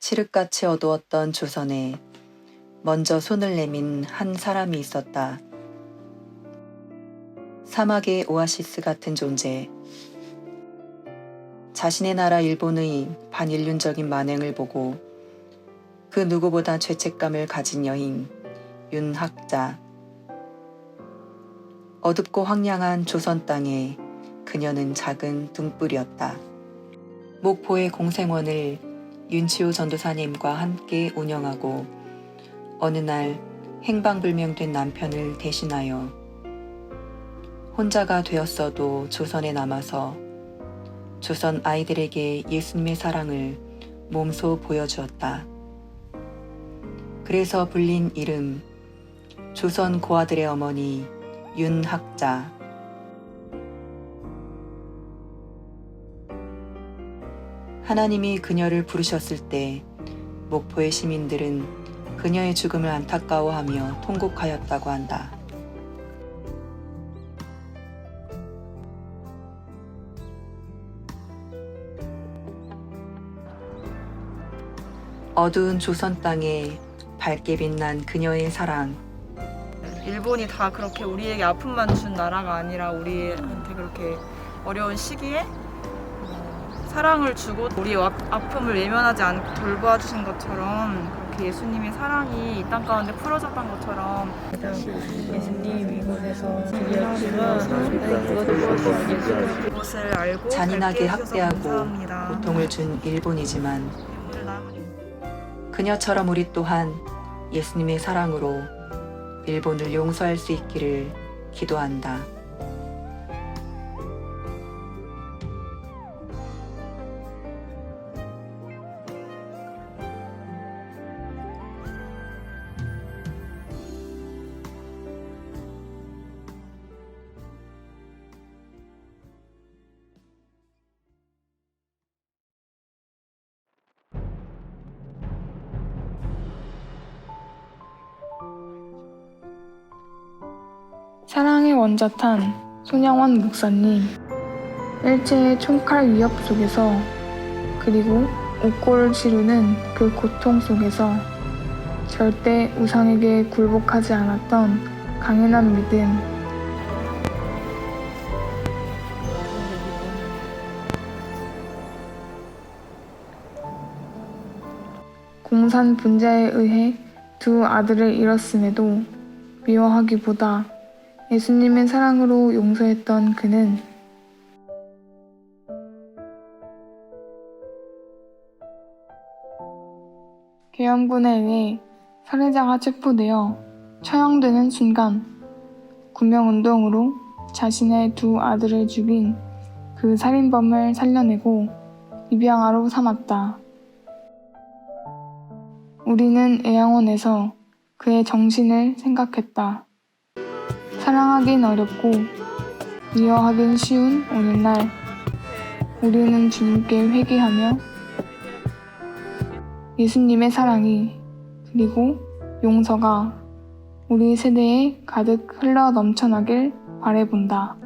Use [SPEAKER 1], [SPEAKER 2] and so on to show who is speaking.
[SPEAKER 1] 칠흑같이 어두웠던 조선에 먼저 손을 내민 한 사람이 있었다. 사막의 오아시스 같은 존재. 자신의 나라 일본의 반인륜적인 만행을 보고 그 누구보다 죄책감을 가진 여인 윤학자. 어둡고 황량한 조선 땅에 그녀는 작은 등불이었다. 목포의 공생원을 윤치호 전도사님과 함께 운영하고 어느 날 행방불명된 남편을 대신하여 혼자가 되었어도 조선에 남아서 조선 아이들에게 예수님의 사랑을 몸소 보여주었다. 그래서 불린 이름 조선 고아들의 어머니 윤학자 하나님이 그녀를 부르셨을 때 목포의 시민들은 그녀의 죽음을 안타까워하며 통곡하였다고 한다. 어두운 조선 땅에 밝게 빛난 그녀의 사랑.
[SPEAKER 2] 일본이 다 그렇게 우리에게 아픔만 준 나라가 아니라 우리한테 그렇게 어려운 시기에 어, 사랑을 주고 우리 아- 아픔을 외면하지 않고 돌봐주신 것처럼 그렇게 예수님의 사랑이 이 땅 가운데 풀어졌던 것처럼
[SPEAKER 3] 예수님 이곳에서
[SPEAKER 2] 그것을 알고
[SPEAKER 1] 잔인하게 학대하고. 고통을 준 일본이지만 그녀처럼 우리 또한 예수님의 사랑으로 일본을 용서할 수 있기를 기도한다.
[SPEAKER 3] 사랑의 원자탄 손양원 목사님. 일제의 총칼 위협 속에서 그리고 옥고를 치르는 그 고통 속에서 절대 우상에게 굴복하지 않았던 강인한 믿음. 공산 분자에 의해 두 아들을 잃었음에도 미워하기보다 예수님의 사랑으로 용서했던 그는 계엄군에 의해 살해자가 체포되어 처형되는 순간 구명운동으로 자신의 두 아들을 죽인 그 살인범을 살려내고 입양아로 삼았다. 우리는 애양원에서 그의 정신을 생각했다. 사랑하긴 어렵고 미워하긴 쉬운 오늘날 우리는 주님께 회개하며 예수님의 사랑이 그리고 용서가 우리 세대에 가득 흘러 넘쳐나길 바래본다.